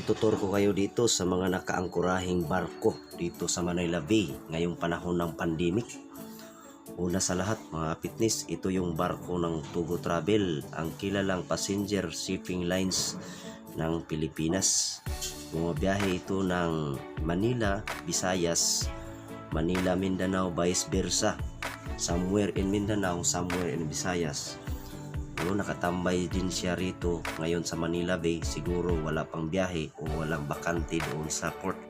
itutur ko kayo dito sa mga nakaangkurahing barko dito sa Manila Bay ngayong panahon ng pandemic. Una sa lahat mga fitness, ito yung barko ng Tugo Travel, ang kilalang passenger shipping lines ng Pilipinas. Bumabiyahe ito ng Manila, Visayas, Manila, Mindanao, vice versa. Somewhere in Mindanao, somewhere in Visayas. No, nakatambay din siya rito ngayon sa Manila Bay. Siguro wala pang biyahe o walang bakante doon sa port.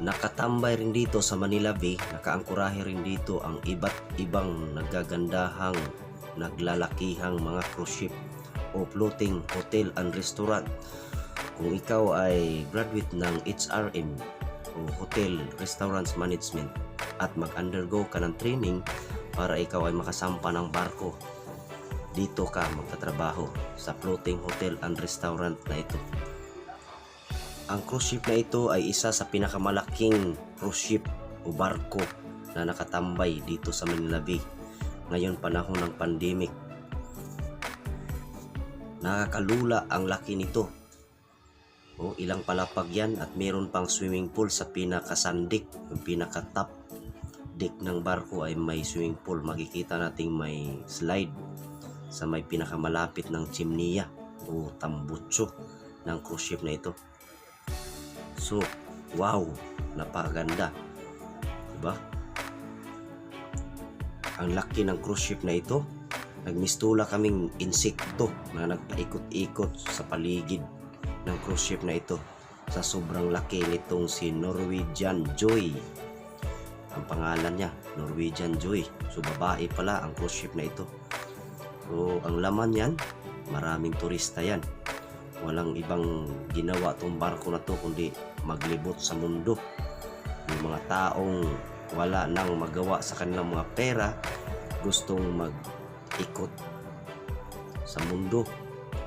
Nakatambay rin dito sa Manila Bay, nakaangkurahe rin dito ang iba't ibang nagagandahang naglalakihang mga cruise ship o floating hotel and restaurant. Kung ikaw ay graduate ng HRM o Hotel Restaurants Management at mag-undergo ka ng training para ikaw ay makasampa ng barko dito ka magtatrabaho sa floating hotel and restaurant na ito. Ang cruise ship na ito ay isa sa pinakamalaking cruise ship o barko na nakatambay dito sa Manila Bay ngayon panahon ng pandemic. Nakakalula ang laki nito. O ilang palapag yan at meron pang swimming pool sa pinakasandik, yung pinaka-top deck ng barko ay may swimming pool. Makikita nating may slide sa may pinakamalapit ng chimneya o tambutso ng cruise ship na ito. So, wow, napakaganda. Diba? Ang laki ng cruise ship na ito. Nagmistula kaming insekto na nagpaikot-ikot sa paligid ng cruise ship na ito sa sobrang laki nitong si Norwegian Joy. Ang pangalan niya, Norwegian Joy. So babae pala ang cruise ship na ito. So, ang laman yan, maraming turista yan. Walang ibang ginawa tong barko na to kundi maglibot sa mundo. Yung mga taong wala nang magawa sa kanilang mga pera, gustong mag-ikot sa mundo.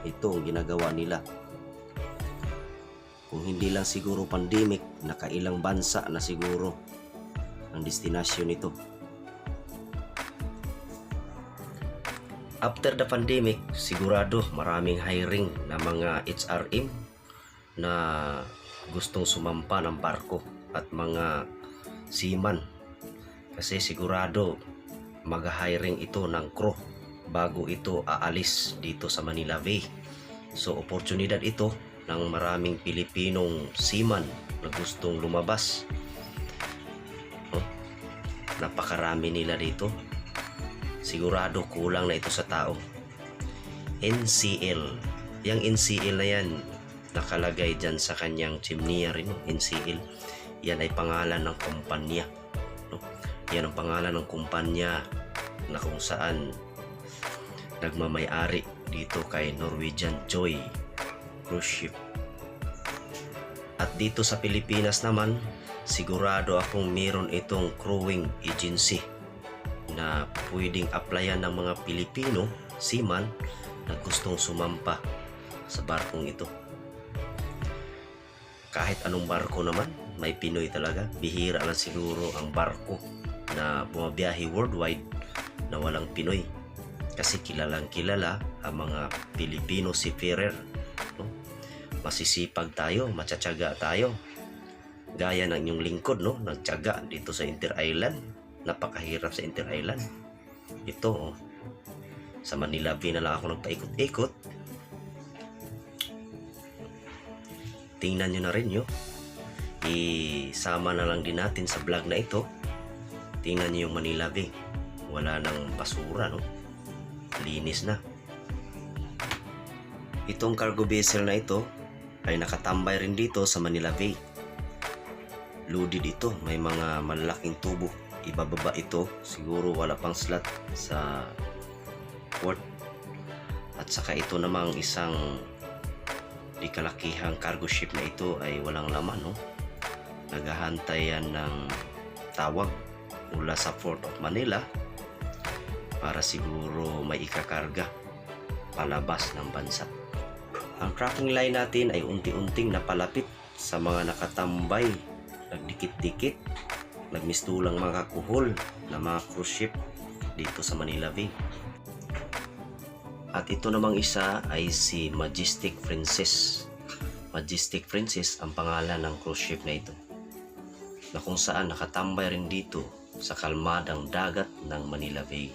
Ito ang ginagawa nila. Kung hindi lang siguro pandemic, nakailang bansa na siguro ang destinasyon nito. After the pandemic, sigurado maraming hiring na mga HRM na gustong sumampa ng barko at mga seaman. Kasi sigurado mag-hiring ito ng crew bago ito aalis dito sa Manila Bay. So oportunidad ito ng maraming Pilipinong seaman na gustong lumabas. Oh, napakarami nila dito sigurado kulang na ito sa tao. NCL. Yang NCL na yan, nakalagay dyan sa kanyang chimney rin? NCL. Yan ay pangalan ng kumpanya. No? Yan ang pangalan ng kumpanya na kung saan nagmamayari dito kay Norwegian Joy Cruise Ship. At dito sa Pilipinas naman, sigurado akong meron itong crewing agency na pwedeng applyan ng mga Pilipino, seaman, na gustong sumampa sa barkong ito. Kahit anong barko naman, may Pinoy talaga. Bihira lang siguro ang barko na bumabiyahe worldwide na walang Pinoy. Kasi kilalang kilala ang mga Pilipino seafarer. No? Masisipag tayo, matsatsaga tayo. Gaya ng inyong lingkod, no? nagtsaga dito sa Inter Island napakahirap sa Inter Island. Ito, oh. sa Manila Bay na lang ako nagpaikot-ikot. Tingnan nyo na rin yun. Isama na lang din natin sa vlog na ito. Tingnan nyo yung Manila Bay. Wala nang basura, no? Linis na. Itong cargo vessel na ito ay nakatambay rin dito sa Manila Bay. Loaded ito, may mga malalaking tubo ibababa ito. Siguro wala pang slot sa port. At saka ito namang isang di kalakihang cargo ship na ito ay walang laman no? Naghahantay yan ng tawag mula sa Port of Manila para siguro may ikakarga palabas ng bansa. Ang tracking line natin ay unti-unting napalapit sa mga nakatambay nagdikit-dikit nagmistulang mga kuhol na mga cruise ship dito sa Manila Bay. At ito namang isa ay si Majestic Princess. Majestic Princess ang pangalan ng cruise ship na ito na kung saan nakatambay rin dito sa kalmadang dagat ng Manila Bay.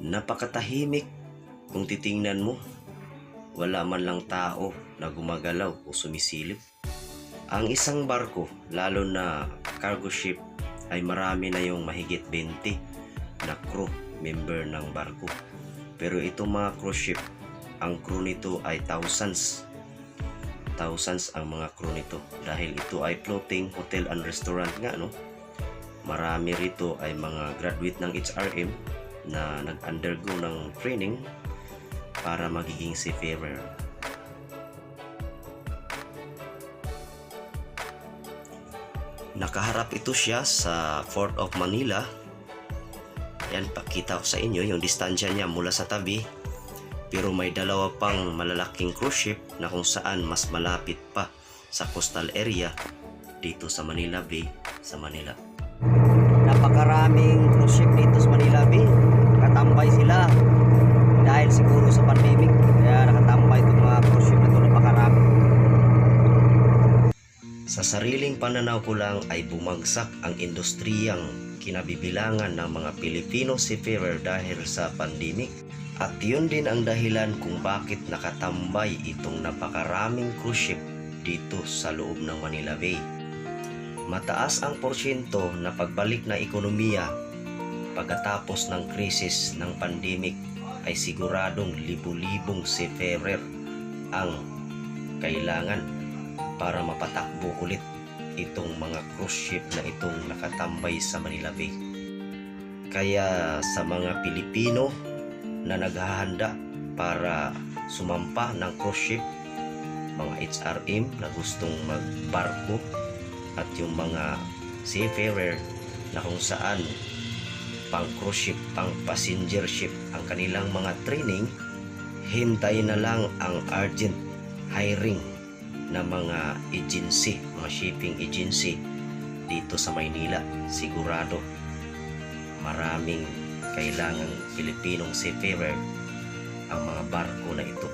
Napakatahimik kung titingnan mo. Wala man lang tao na gumagalaw o sumisilip. Ang isang barko, lalo na cargo ship, ay marami na yung mahigit 20 na crew member ng barko. Pero itong mga cruise ship, ang crew nito ay thousands. Thousands ang mga crew nito dahil ito ay floating hotel and restaurant nga no. Marami rito ay mga graduate ng HRM na nag-undergo ng training para magiging seafarer. Nakaharap ito siya sa Port of Manila. Yan, pakita ko sa inyo yung distansya niya mula sa tabi. Pero may dalawa pang malalaking cruise ship na kung saan mas malapit pa sa coastal area dito sa Manila Bay, sa Manila. Napakaraming cruise ship dito sa Manila Bay. Nakatambay sila dahil siguro sa pandemic. Kaya nakatambay itong mga cruise ship na ito napakarami. Sa sariling pananaw ko lang ay bumagsak ang industriyang kinabibilangan ng mga Pilipino seafarer dahil sa pandemic. At yun din ang dahilan kung bakit nakatambay itong napakaraming cruise ship dito sa loob ng Manila Bay. Mataas ang porsyento na pagbalik na ekonomiya pagkatapos ng krisis ng pandemic ay siguradong libu-libong seafarer ang kailangan para mapatakbo ulit itong mga cruise ship na itong nakatambay sa Manila Bay. Kaya sa mga Pilipino na naghahanda para sumampa ng cruise ship, mga HRM na gustong magbarko at yung mga seafarer na kung saan pang cruise ship, pang passenger ship ang kanilang mga training, hintay na lang ang urgent hiring na mga agency, mga shipping agency dito sa Maynila. Sigurado maraming kailangang Pilipinong seafarer ang mga barko na ito.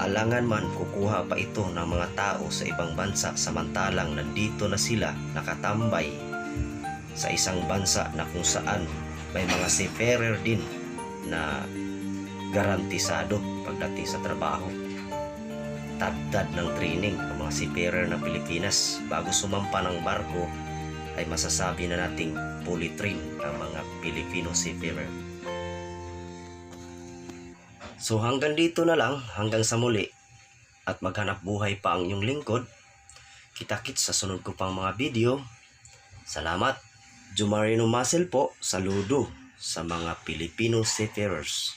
Alangan man kukuha pa ito ng mga tao sa ibang bansa samantalang nandito na sila nakatambay sa isang bansa na kung saan may mga seafarer din na garantisado pagdating sa trabaho tagdad ng training ang mga seafarer ng Pilipinas bago sumampa ng barko ay masasabi na nating fully trained ang mga Filipino seafarer. So hanggang dito na lang, hanggang sa muli at maghanap buhay pa ang inyong lingkod. Kita-kits sa sunod ko pang mga video. Salamat. Jumarino Muscle po, saludo sa mga Filipino seafarers.